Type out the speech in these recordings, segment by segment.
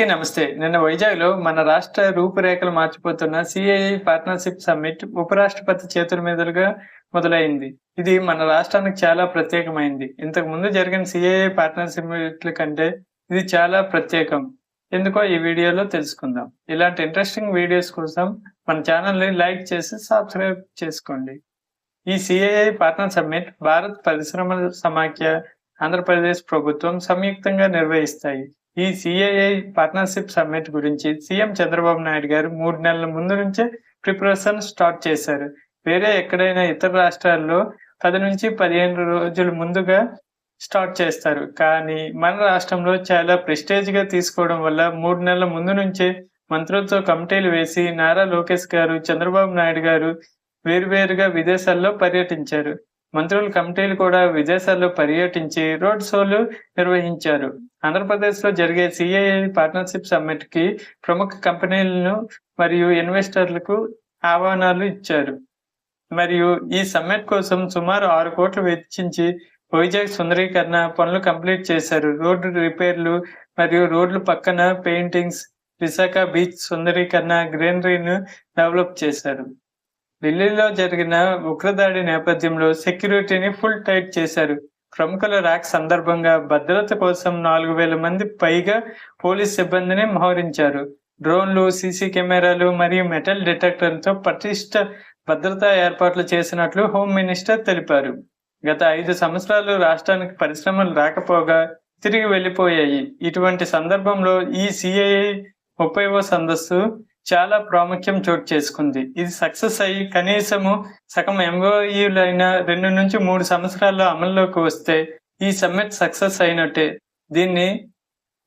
అందరికీ నమస్తే. నిన్న వైజాగ్లో మన రాష్ట్ర రూపురేఖలు మార్చిపోతున్న సిఐఐ పార్ట్నర్షిప్ సమ్మిట్ ఉపరాష్ట్రపతి చేతుల మీదుగా మొదలైంది. ఇది మన రాష్ట్రానికి చాలా ప్రత్యేకమైంది. ఇంతకు ముందు జరిగిన సిఐఐ పార్ట్నర్షిప్ కంటే ఇది చాలా ప్రత్యేకం. ఎందుకో ఈ వీడియోలో తెలుసుకుందాం. ఇలాంటి ఇంట్రెస్టింగ్ వీడియోస్ కోసం మన ఛానల్ని లైక్ చేసి సబ్స్క్రైబ్ చేసుకోండి. ఈ సిఐఐ పార్ట్నర్ సమ్మిట్ భారత్ పరిశ్రమల సమాఖ్య ఆంధ్రప్రదేశ్ ప్రభుత్వం సంయుక్తంగా నిర్వహిస్తాయి. ఈ సిఐఐ పార్ట్నర్షిప్ సమ్మిట్ గురించి సీఎం చంద్రబాబు నాయుడు గారు మూడు నెలల ముందు నుంచే ప్రిపరేషన్ స్టార్ట్ చేశారు. వేరే ఎక్కడైనా ఇతర రాష్ట్రాల్లో పది నుంచి పదిహేను రోజుల ముందుగా స్టార్ట్ చేస్తారు. కానీ మన రాష్ట్రంలో చాలా ప్రెస్టేజ్గా తీసుకోవడం వల్ల మూడు నెలల ముందు నుంచే మంత్రులతో కమిటీలు వేసి నారా లోకేష్ గారు చంద్రబాబు నాయుడు గారు వేరువేరుగా విదేశాల్లో పర్యటించారు. మంత్రుల కమిటీలు కూడా విదేశాల్లో పర్యటించి రోడ్ షోలు నిర్వహించారు. ఆంధ్రప్రదేశ్లో జరిగే సిఐఐ పార్ట్నర్షిప్ సమ్మిట్కి ప్రముఖ కంపెనీలను మరియు ఇన్వెస్టర్లకు ఆహ్వానాలు ఇచ్చారు. మరియు ఈ సమ్మిట్ కోసం సుమారు ఆరు కోట్లు వెచ్చించి వైజాగ్ సుందరీకరణ పనులు కంప్లీట్ చేశారు. రోడ్డు రిపేర్లు మరియు రోడ్లు పక్కన పెయింటింగ్స్ విశాఖ బీచ్ సుందరీకరణ గ్రీనరీను డెవలప్ చేశారు. ఢిల్లీలో జరిగిన ఉగ్రదాడి నేపథ్యంలో సెక్యూరిటీని ఫుల్ టైట్ చేశారు. ప్రముఖుల ర్యాక్ సందర్భంగా భద్రత కోసం నాలుగు వేల మంది పైగా పోలీస్ సిబ్బందిని మోహరించారు. డ్రోన్లు సీసీ కెమెరాలు మరియు మెటల్ డిటెక్టర్లతో పటిష్ట భద్రతా ఏర్పాట్లు చేసినట్లు హోమ్ మినిస్టర్ తెలిపారు. గత ఐదు సంవత్సరాలు రాష్ట్రానికి పరిశ్రమలు రాకపోగా తిరిగి వెళ్ళిపోయాయి. ఇటువంటి సందర్భంలో ఈ సిఐఐ ముప్పైవ సందస్సు చాలా ప్రాముఖ్యం చోటు చేసుకుంది. ఇది సక్సెస్ అయ్యి కనీసము సగం ఎంఓఈలైన రెండు నుంచి మూడు సంవత్సరాల్లో అమల్లోకి వస్తే ఈ సమ్మిట్ సక్సెస్ అయినట్టే. దీన్ని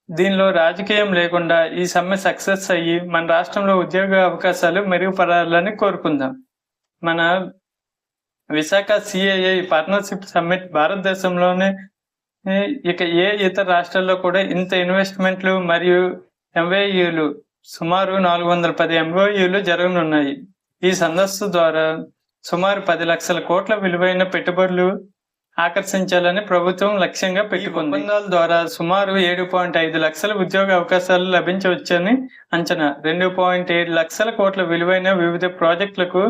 దీనిలో రాజకీయం లేకుండా ఈ సమ్మె సక్సెస్ అయ్యి మన రాష్ట్రంలో ఉద్యోగ అవకాశాలు మెరుగుపడాలని కోరుకుందాం. మన విశాఖ సిఐఐ పార్ట్నర్షిప్ సమ్మిట్ భారతదేశంలోనే ఇక ఏ ఇతర రాష్ట్రాల్లో కూడా ఇంత ఇన్వెస్ట్మెంట్లు మరియు ఎంవేయూలు సుమారు నాలుగు వందల పది ఎంఓయూలు జరగనున్నాయి. ఈ సదస్సు ద్వారా సుమారు పది లక్షల కోట్ల విలువైన పెట్టుబడులు ఆకర్షించాలని ప్రభుత్వం లక్ష్యంగా పెట్టుకుంది. ఒప్పందాల ద్వారా సుమారు ఏడు పాయింట్ ఐదు లక్షల ఉద్యోగ అవకాశాలు లభించవచ్చని అంచనా. రెండు పాయింట్ ఏడు లక్షల కోట్ల విలువైన వివిధ ప్రాజెక్టులకు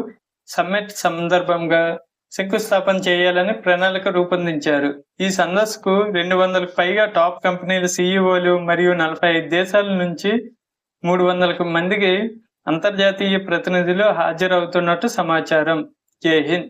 సమ్మిట్ సందర్భంగా శంకుస్థాపన చేయాలని ప్రణాళిక రూపొందించారు. ఈ సదస్సుకు రెండు వందలకు పైగా టాప్ కంపెనీల సీఈఓలు మరియు నలభై ఐదు దేశాల నుంచి మూడు వందలకు మందికి అంతర్జాతీయ ప్రతినిధులు హాజరవుతున్నట్టు సమాచారం. జై హింద్.